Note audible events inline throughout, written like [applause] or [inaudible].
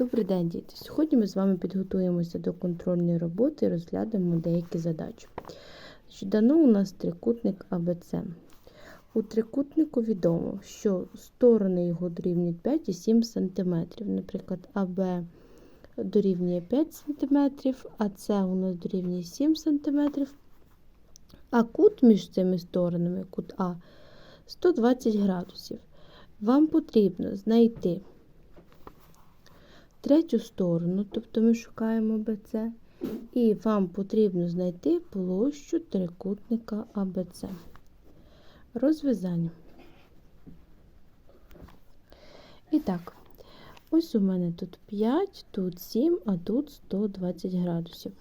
Добрий день, діти! Сьогодні ми з вами підготуємося до контрольної роботи і розглянемо деякі задачі. Дано у нас трикутник АБЦ. У трикутнику відомо, що сторони його дорівнюють 5 і 7 см. Наприклад, АБ дорівнює 5 см, а С у нас дорівнює 7 см. А кут між цими сторонами, кут А, 120 градусів. Вам потрібно знайти третю сторону, тобто ми шукаємо БЦ, і вам потрібно знайти площу трикутника АБЦ. Розв'язання. І так, ось у мене тут 5, тут 7, а тут 120 градусів.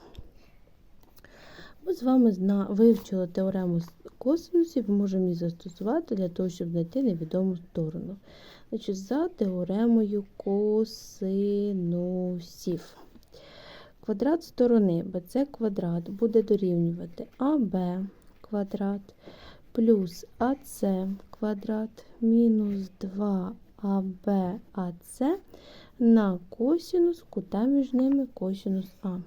Ми з вами вивчили теорему косинусів, можемо її застосувати для того, щоб знайти невідому сторону. Значить, За теоремою косинусів. Квадрат сторони BC квадрат буде дорівнювати АБ квадрат плюс АС квадрат мінус 2 АБ АС на косинус кута між ними косинус А.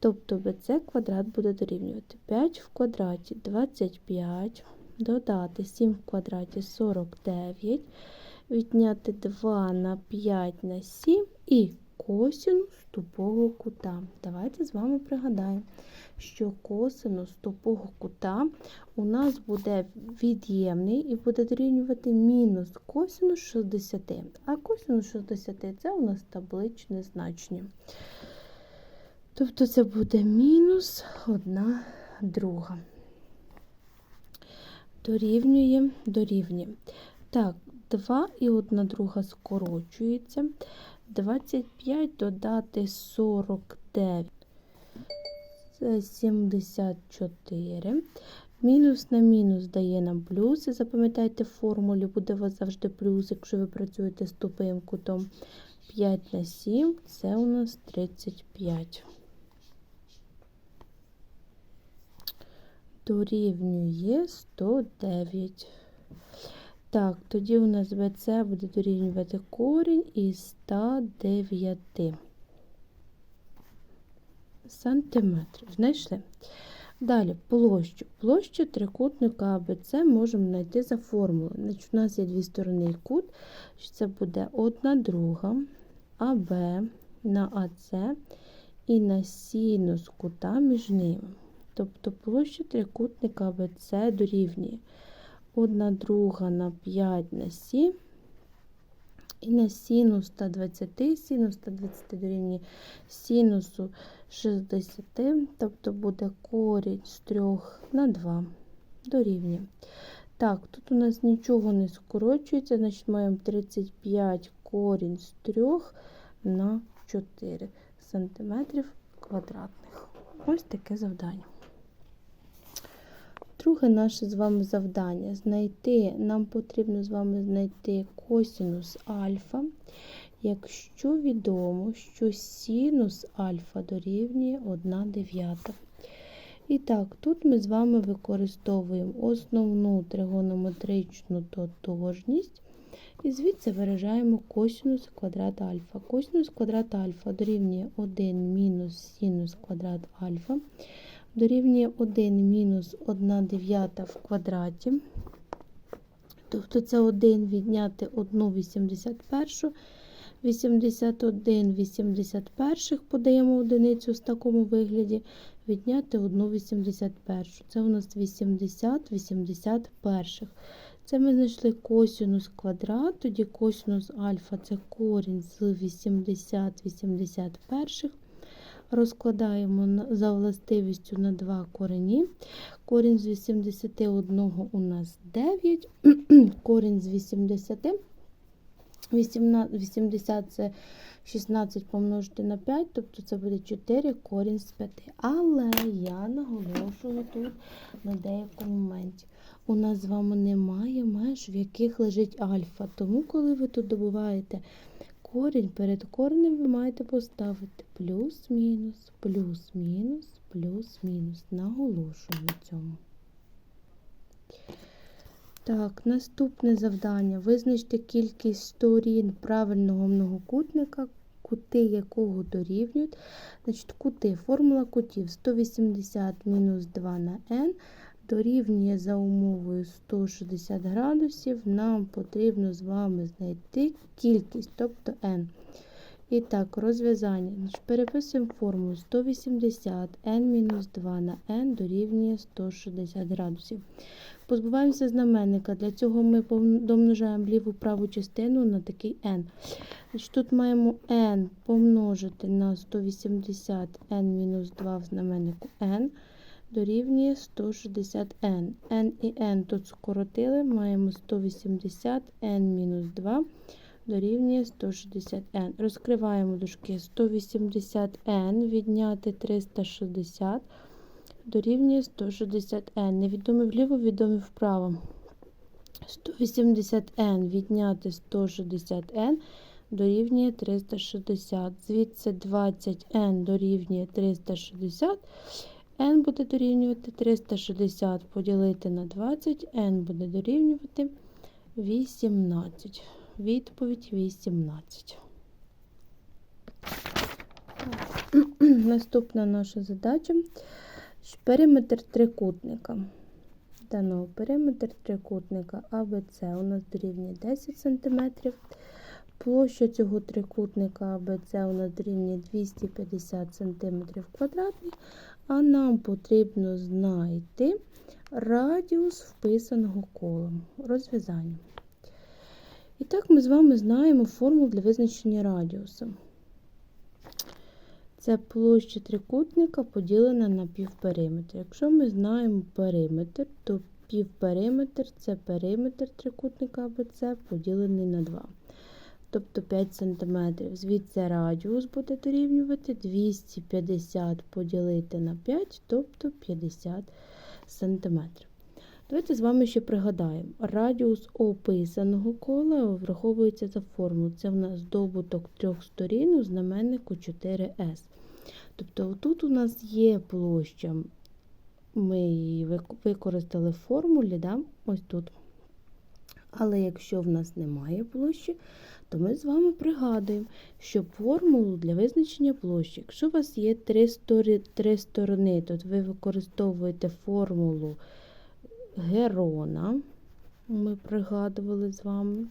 Тобто BC квадрат буде дорівнювати 5 в квадраті 25, додати 7 в квадраті 49, відняти 2 на 5 на 7 і косинус тупого кута. Давайте з вами пригадаємо, що косинус тупого кута у нас буде від'ємний і буде дорівнювати мінус косинус 60. А косинус 60 це у нас табличне значення. Тобто це буде мінус одна друга. Дорівнює, дорівнює. Так, 2 і 1 друга скорочується. 25 додати 49. Це 74. Мінус на мінус дає нам плюс. І запам'ятайте, формулі буде у вас завжди плюс, якщо ви працюєте з тупим кутом. 5 на 7 це у нас 35. Дорівнює 109. Так, тоді у нас БЦ буде дорівнювати корінь із 109 сантиметрів. Знайшли? Далі площу. Площу трикутника АБЦ можемо знайти за формулою. Значить, У нас є дві сторони і кут, це буде одна друга АБ на АЦ і на синус кута між ними. Тобто площа трикутника АБЦ дорівнює 1 друга на 5 на 7 і на синус 120, синус 120 дорівнює синусу 60, тобто буде корінь з 3 на 2 дорівнює. Так, тут у нас нічого не скорочується, значить маємо 35 корінь з 3 на 4 см квадратних. Ось таке завдання. Друге наше з вами завдання знайти, нам потрібно з вами знайти косинус альфа, якщо відомо, що синус альфа дорівнює 1 дев'ята. І так, тут ми з вами використовуємо основну тригонометричну тотожність. І звідси виражаємо косинус квадрат альфа. Косинус квадрат альфа дорівнює 1 мінус синус квадрат альфа дорівнює 1 мінус 1 дев'ята в квадраті. Тобто це 1 відняти 1 81, 81 81 подаємо одиницю в такому вигляді, відняти 1 81. Це у нас 80 81. Це ми знайшли косинус квадрат, тоді косинус альфа це корінь з 80 81 розкладаємо за властивістю на два корені. Корінь з 81 у нас 9, [clears throat] корінь з 80, 80 це 16 помножити на 5, тобто це буде 4 корінь з 5. Але я наголошую тут на деякому моменті. У нас з вами немає меж, в яких лежить альфа. Тому, коли ви тут добуваєте корінь, перед коренем ви маєте поставити плюс-мінус, плюс-мінус, плюс-мінус. Наголошую на цьому. Так, наступне завдання. Визначте кількість сторін правильного многокутника кути якого дорівнюють. Значить, кути, формула кутів 180 мінус 2 на n дорівнює за умовою 160 градусів. Нам потрібно з вами знайти кількість, тобто n. І так, розв'язання. Переписуємо формулу 180 n-2 на n дорівнює 160 градусів. Позбуваємося знаменника. Для цього ми домножаємо ліву праву частину на такий n. Тут маємо n помножити на 180 n-2 в знаменнику n дорівнює 160 n. n і n тут скоротили, маємо 180 n-2 дорівнює 160n. Розкриваємо дужки 180n, відняти 360 дорівнює 160n. Невідомі вліво, відомі вправо. 180n відняти 160n дорівнює 360. Звідси 20n дорівнює 360. N буде дорівнювати 360 поділити на 20, n буде дорівнювати 18. Відповідь 18. [clears throat] Наступна наша задача. Периметр трикутника. Дано периметр трикутника АБЦ у нас дорівнює 10 см. Площа цього трикутника АБЦ у нас дорівнює 250 см квадратних, а нам потрібно знайти радіус вписаного кола. Розв'язання. І так ми з вами знаємо формулу для визначення радіуса. Це площа трикутника поділена на півпериметр. Якщо ми знаємо периметр, то півпериметр це периметр трикутника АБЦ поділений на 2. Тобто 5 см. Звідси радіус буде дорівнювати 250 поділити на 5, тобто 50 см. Давайте з вами ще пригадаємо. Радіус описаного кола враховується за формулою. Це в нас добуток трьох сторін у знаменнику 4С. Тобто тут у нас є площа, ми її використали в формулі, да? ось тут. Але якщо в нас немає площі, то ми з вами пригадуємо, що формулу для визначення площі, якщо у вас є три, стори, три сторони, то ви використовуєте формулу Герона, ми пригадували з вами.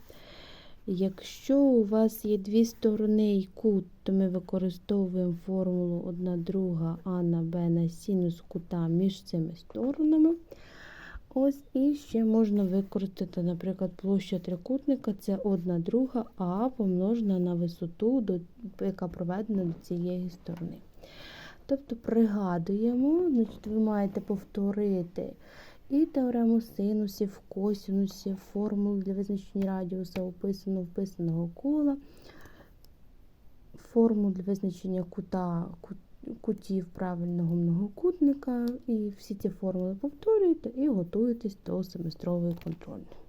Якщо у вас є дві сторони і кут, то ми використовуємо формулу 1 друга А на Б на синус кута між цими сторонами. Ось і ще можна використати, наприклад, площа трикутника це 1 друга А помножена на висоту, яка проведена до цієї сторони. Тобто пригадуємо, значить, ви маєте повторити і теорему синусів, косінусів, формул для визначення радіуса, описану вписаного кола, формул для визначення кута, кутів правильного многокутника. І всі ці формули повторюєте і готуєтесь до семестрової контрольної.